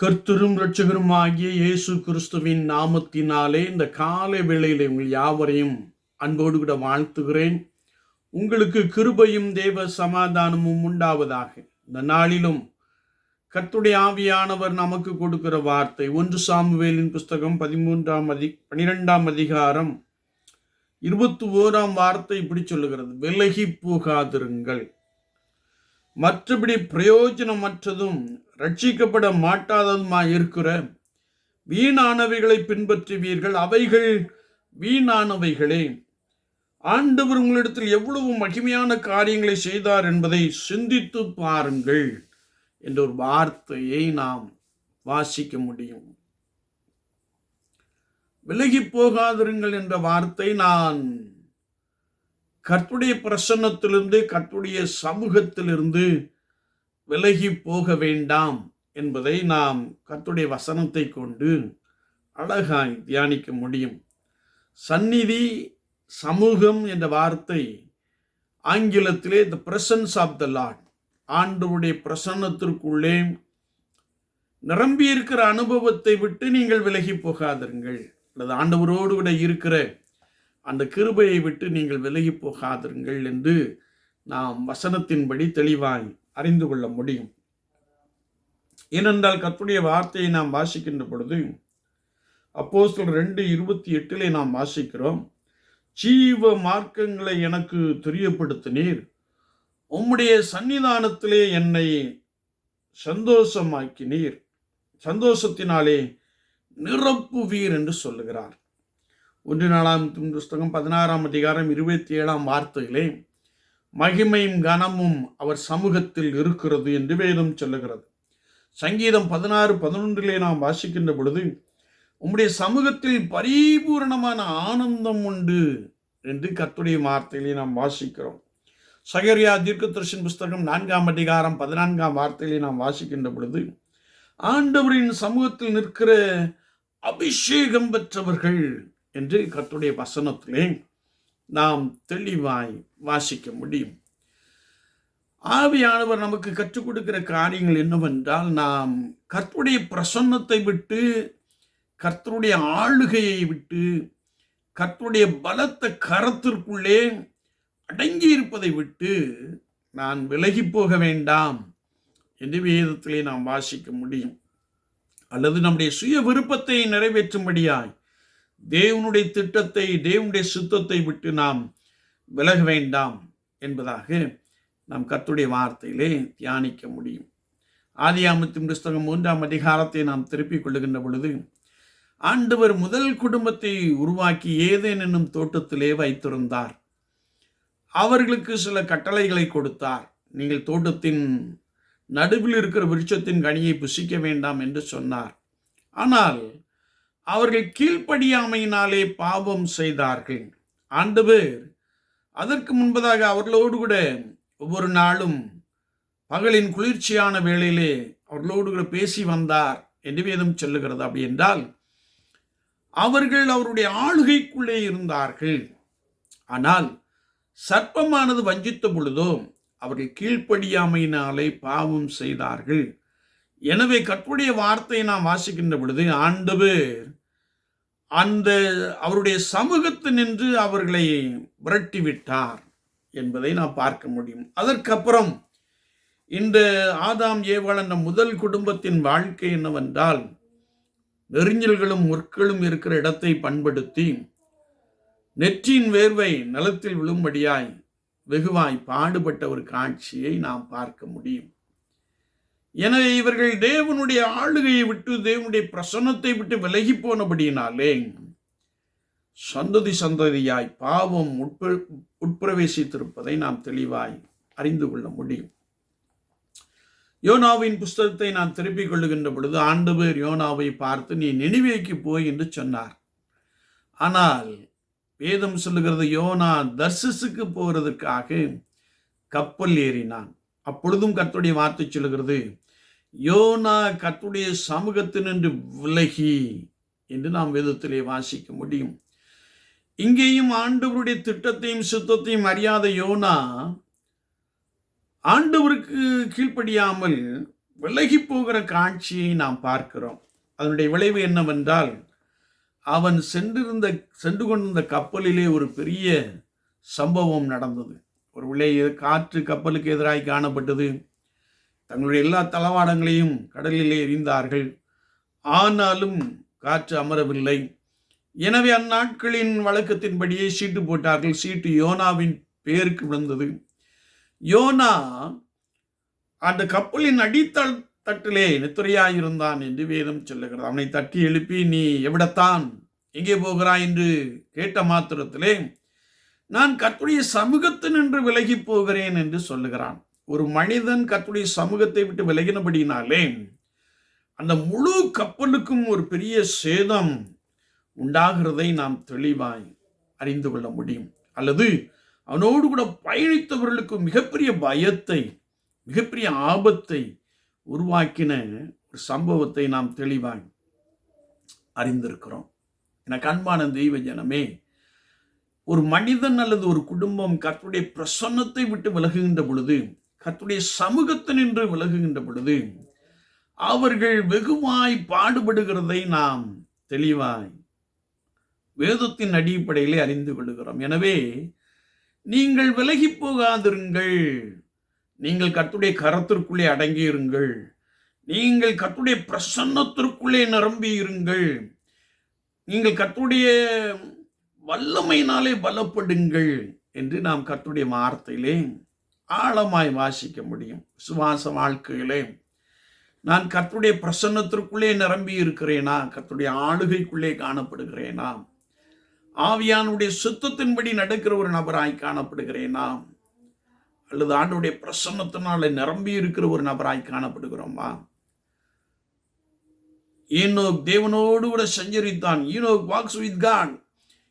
கர்த்தரும் இரட்சகருமாகிய இயேசு கிறிஸ்துவின் நாமத்தினாலே இந்த காலை வேளையிலே உங்கள் யாவரையும் அன்போடு கூட வாழ்த்துகிறேன். உங்களுக்கு கிருபையும் தேவ சமாதானமும் உண்டாவதாக. இந்த நாளிலும் கர்த்துடைய ஆவியானவர் நமக்கு கொடுக்கிற வார்த்தை ஒன்று சாமுவேலின் புஸ்தகம் பதிமூன்றாம் அதி பனிரெண்டாம் அதிகாரம் இருபத்தி ஓராம் வார்த்தை இப்படி சொல்லுகிறது. விலகி போகாதிருங்கள். மற்றபடி பிரயோஜனமற்றதும் ரட்சிக்கப்பட மாட்டாததுமாய் இருக்கிற வீணானவைகளை பின்பற்றுவீர்கள். அவைகள் வீணானவைகளே. ஆண்டவர் உங்களிடத்தில் எவ்வளவு மகிமையான காரியங்களை செய்தார் என்பதை சிந்தித்து பாருங்கள் என்ற ஒரு வார்த்தையை நாம் வாசிக்க முடியும். விலகி போகாதிருங்கள் என்ற வார்த்தை நான் கர்த்துடைய பிரசன்னத்திலிருந்து கர்த்துடைய சமூகத்திலிருந்து விலகி போக வேண்டாம் என்பதை நாம் கத்துடைய வசனத்தை கொண்டு அழகாய் தியானிக்க முடியும். சந்நிதி சமூகம் என்ற வார்த்தை ஆங்கிலத்திலே the presence of the Lord ஆண்டவுடைய பிரசன்னத்திற்குள்ளே நிரம்பி இருக்கிற அனுபவத்தை விட்டு நீங்கள் விலகி போகாதிருங்கள். அல்லது ஆண்டவரோடு கூட இருக்கிற அந்த கிருபையை விட்டு நீங்கள் விலகி போகாதிருங்கள் என்று நாம் வசனத்தின்படி தெளிவாய் அறிந்து கொள்ள முடியும். ஏனென்றால் கத்துடைய வார்த்தையை நாம் வாசிக்கின்ற பொழுது அப்போ ரெண்டு இருபத்தி எட்டிலே நாம் வாசிக்கிறோம் ஜீவ மார்க்கங்களை எனக்கு தெரியப்படுத்தினீர். உம்முடைய சன்னிதானத்திலே என்னை சந்தோஷமாக்கினீர். சந்தோஷத்தினாலே நிரப்புவீர் என்று சொல்லுகிறார். ஒன்று நாலாம் புஸ்தகம் பதினாறாம் அதிகாரம் இருபத்தி ஏழாம் வார்த்தையிலே மகிமையும் கனமும் அவர் சமூகத்தில் இருக்கிறது என்று வேதம் சொல்லுகிறது. சங்கீதம் பதினாறு பதினொன்றிலே நாம் வாசிக்கின்ற பொழுது உம்முடைய சமூகத்தில் பரிபூரணமான ஆனந்தம் உண்டு என்று கத்துடைய வார்த்தையிலே நாம் வாசிக்கிறோம். சகரியா தீர்க்கதர்ஷன் புஸ்தகம் நான்காம் அதிகாரம் பதினான்காம் வார்த்தையிலே நாம் வாசிக்கின்ற பொழுது ஆண்டவரின் சமூகத்தில் நிற்கிற அபிஷேகம் பெற்றவர்கள் என்று கத்துடைய வசனத்திலே நாம் தெளிவாய் வாசிக்க முடியும். ஆவியானவர் நமக்கு கற்றுக் கொடுக்கிற காரியங்கள் என்னவென்றால் நாம் கர்த்தருடைய பிரசன்னத்தை விட்டு கர்த்தருடைய ஆளுகையை விட்டு கர்த்தருடைய பலத்த கரத்திற்குள்ளே அடங்கி இருப்பதை விட்டு நான் விலகி போக வேண்டாம் என்று வேதத்திலே நாம் வாசிக்க முடியும். அல்லது நம்முடைய சுய விருப்பத்தை நிறைவேற்றும்படியாய் தேவனுடைய திட்டத்தை தேவனுடைய சுத்தத்தை விட்டு நாம் விலக வேண்டாம் என்பதாக நாம் கத்துடைய வார்த்தையிலே தியானிக்க முடியும். ஆதியாமத்தின் புஸ்தகம் மூன்றாம் அதிகாரத்தை நாம் திருப்பிக் கொள்ளுகின்ற பொழுது ஆண்டவர் முதல் குடும்பத்தை உருவாக்கி ஏதேன் என்னும் தோட்டத்திலே வைத்திருந்தார். அவர்களுக்கு சில கட்டளைகளை கொடுத்தார். நீங்கள் தோட்டத்தின் நடுவில் இருக்கிற விருட்சத்தின் கனியை புசிக்க வேண்டாம் என்று சொன்னார். ஆனால் அவர்கள் கீழ்ப்படியாமையினாலே பாவம் செய்தார்கள். ஆண்டவர் அதற்கு முன்பதாக அவர்களோடு கூட ஒவ்வொரு நாளும் பகலின் குளிர்ச்சியான வேளையிலே அவர்களோடு கூட பேசி வந்தார் என்று வேதம் சொல்லுகிறது. அப்படி என்றால் அவர்கள் அவருடைய ஆளுகைக்குள்ளே இருந்தார்கள். ஆனால் சர்ப்பமானது வஞ்சித்த பொழுதோ அவர்கள் கீழ்ப்படியாமையினாலே பாவம் செய்தார்கள். எனவே கற்புடைய வார்த்தையை நாம் வாசிக்கின்ற பொழுது ஆண்டவர் அந்த அவருடைய சமூகத்து நின்று அவர்களை விரட்டி விட்டார் என்பதை நாம் பார்க்க முடியும். அதற்கப்புறம் இந்த ஆதாம் ஏவாள் என்ற முதல் குடும்பத்தின் வாழ்க்கை என்னவென்றால் நெறிஞ்சல்களும் முற்களும் இருக்கிற இடத்தை பண்படுத்தி நெற்றியின் வேர்வை நிலத்தில் விழும்படியாய் வெகுவாய் பாடுபட்ட ஒரு காட்சியை நாம் பார்க்க முடியும். எனவே இவர்கள் தேவனுடைய ஆளுகையை விட்டு தேவனுடைய பிரசன்னத்தை விட்டு விலகி போனபடியினாலே சந்ததி சந்ததியாய் பாவம் உட்ப உட்பிரவேசித்திருப்பதை நாம் தெளிவாய் அறிந்து கொள்ள முடியும். யோனாவின் புஸ்தகத்தை நான் திருப்பிக் கொள்ளுகின்ற பொழுது ஆண்டவர் யோனாவை பார்த்து நீ நினைவேக்கு போய் என்று சொன்னார். ஆனால் வேதம் சொல்லுகிறது யோனா தர்சஸுக்கு போகிறதுக்காக கப்பல் ஏறினான். அப்பொழுதும் கர்த்துடைய வார்த்தை சொல்லுகிறது யோனா கர்த்துடைய சமூகத்தினின்று விலகி என்று நாம் வேதத்திலே வாசிக்க முடியும். இங்கேயும் ஆண்டவருடைய திட்டத்தையும் சுத்தத்தையும் அறியாத யோனா ஆண்டவருக்கு கீழ்ப்படியாமல் விலகி போகிற காட்சியை நாம் பார்க்கிறோம். அதனுடைய விளைவு என்னவென்றால் அவன் சென்றிருந்த சென்று கொண்டிருந்த கப்பலிலே ஒரு பெரிய சம்பவம் நடந்தது. ஒரு விளை காற்று கப்பலுக்கு எதிராக காணப்பட்டது. தங்களுடைய எல்லா தளவாடங்களையும் கடலிலே எறிந்தார்கள். ஆனாலும் காற்று அமரவில்லை. எனவே அந்நாட்களின் வழக்கத்தின்படியே சீட்டு போட்டார்கள். சீட்டு யோனாவின் பேருக்கு விழுந்தது. யோனா அந்த கப்பலின் அடித்தள தட்டிலே நித்துரையாயிருந்தான் என்று வேதம் சொல்லுகிறது. அவனை தட்டி எழுப்பி நீ எவிடத்தான் எங்கே போகிறாய்? என்று கேட்ட மாத்திரத்திலே நான் கத்துடைய சமூகத்து நின்று விலகி போகிறேன் என்று சொல்லுகிறான். ஒரு மனிதன் கத்துடைய சமூகத்தை விட்டு விலகினபடினாலே அந்த முழு கப்பலுக்கும் ஒரு பெரிய சேதம் உண்டாகிறதை நாம் தெளிவாய் அறிந்து கொள்ள முடியும். அல்லது அவனோடு கூட பயணித்தவர்களுக்கு மிகப்பெரிய பயத்தை மிகப்பெரிய ஆபத்தை உருவாக்கின ஒரு சம்பவத்தை நாம் தெளிவாய் அறிந்திருக்கிறோம். எனக்கு அன்பான தெய்வ ஜனமே ஒரு மனிதன் அல்லது ஒரு குடும்பம் கற்புடைய பிரசன்னத்தை விட்டு விலகுகின்ற பொழுது கர்த்தருடைய சமூகத்தினின்று விலகுகின்ற பொழுது அவர்கள் வெகுவாய் பாடுபடுகிறதை நாம் தெளிவாய் வேதத்தின் அடிப்படையிலே அறிந்து கொள்கிறோம். எனவே நீங்கள் விலகி போகாதிருங்கள். நீங்கள் கத்துடைய கரத்திற்குள்ளே அடங்கியிருங்கள். நீங்கள் கத்துடைய பிரசன்னத்திற்குள்ளே நிரம்பி இருங்கள் நீங்கள் கத்துடைய வல்லமையினாலே பலப்படுங்கள் என்று நாம் கத்துடைய வார்த்தையிலே ஆழமாய் வாசிக்க முடியும். சுவாச வாழ்க்கையிலே நான் கத்துடைய பிரசன்னத்திற்குள்ளே நிரம்பி இருக்கிறேனா? கத்துடைய ஆளுகைக்குள்ளே காணப்படுகிறேனா? ஆவியானுடைய சுத்தத்தின்படி நடக்கிற ஒரு நபராய் காணப்படுகிறேனா? அல்லது ஆண்டுடைய பிரசன்னத்தினால நிரம்பி இருக்கிற ஒரு நபராய் காணப்படுகிறோமா? ஏனோக் தேவனோடு கூட சஞ்சரித்தான். ஈனோக் வாக்ஸ் வித் காட்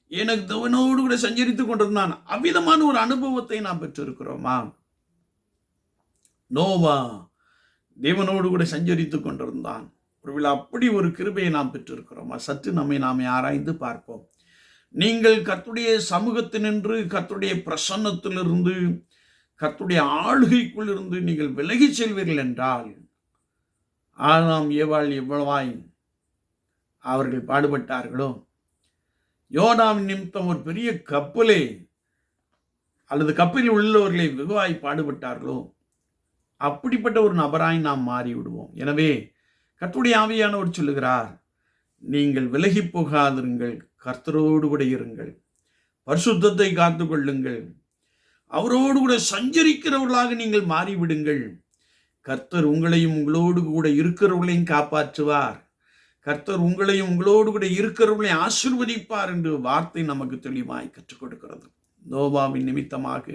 எனக்கு தேவனோடு கூட சஞ்சரித்துக் கொண்டிருந்தான். அவ்விதமான ஒரு அனுபவத்தை நாம் பெற்றிருக்கிறோமா? நோவா தேவனோடு கூட சஞ்சரித்துக் கொண்டிருந்தான். ஒருவேளை அப்படி ஒரு கிருபையை நாம் பெற்றிருக்கிறோமா? சற்று நம்மை நாம் ஆராய்ந்து பார்ப்போம். நீங்கள் கத்துடைய சமூகத்தினின்று கத்துடைய பிரசன்னத்திலிருந்து கத்துடைய ஆளுகைக்குள் இருந்து நீங்கள் விலகி செல்வீர்கள் என்றால் ஆனாம் ஏவாள் எவ்வளவாய் அவர்கள் பாடுபட்டார்களோ? யோனாம் நிமித்தம் ஒரு பெரிய கப்பலே அல்லது கப்பலில் உள்ளவர்களை வெகுவாய் பாடுபட்டார்களோ? அப்படிப்பட்ட ஒரு நபராய் நாம் மாறி விடுவோம் எனவே கத்துடைய ஆவியானவர் சொல்லுகிறார் நீங்கள் விலகி போகாதிருங்கள் கர்த்தரோடு கூட இருங்கள். பரிசுத்தத்தை காத்து கொள்ளுங்கள் அவரோடு கூட சஞ்சரிக்கிறவர்களாக நீங்கள் மாறிவிடுங்கள். கர்த்தர் உங்களையும் உங்களோடு கூட இருக்கிறவர்களையும் காப்பாற்றுவார். கர்த்தர் உங்களையும் உங்களோடு கூட இருக்கிறவர்களையும் ஆசிர்வதிப்பார் என்று வார்த்தை நமக்கு தெளிவாய் கற்றுக் கொடுக்கிறது. நோவாவின் நிமித்தமாக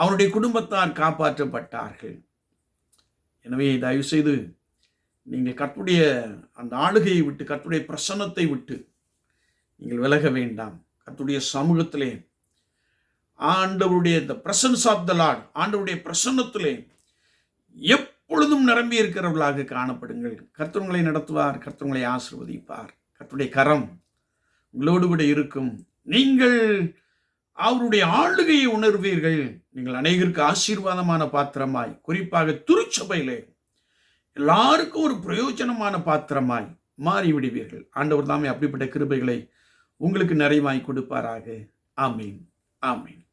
அவனுடைய குடும்பத்தார் காப்பாற்றப்பட்டார்கள். எனவே தயவு செய்து நீங்கள் கற்றுடைய அந்த ஆளுகையை விட்டு கற்றுடைய பிரசன்னத்தை விட்டு நீங்கள் விலக வேண்டாம். கத்துடைய சமூகத்திலே ஆண்டவருடைய இந்த பிரசன்ஸ் ஆஃப் த லார்ட் ஆண்டவருடைய பிரசன்னத்திலே எப்பொழுதும் நிரம்பி இருக்கிறவர்களாக காணப்படுங்கள். கர்த்தவங்களை நடத்துவார் கர்த்தவங்களை ஆசிர்வதிப்பார். கர்த்தருடைய கரம் உங்களோடு கூட இருக்கும். நீங்கள் அவருடைய ஆளுகையை உணர்வீர்கள். நீங்கள் அநேகருக்கு ஆசீர்வாதமான பாத்திரமாய் குறிப்பாக துருச்சபையிலே எல்லாருக்கும் ஒரு பிரயோஜனமான பாத்திரமாய் மாறிவிடுவீர்கள். ஆண்டவர் தாமே அப்படிப்பட்ட கிருபைகளை உங்களுக்கு நிறைவாய் கொடுப்பாராக. ஆமீன். ஆமீன்.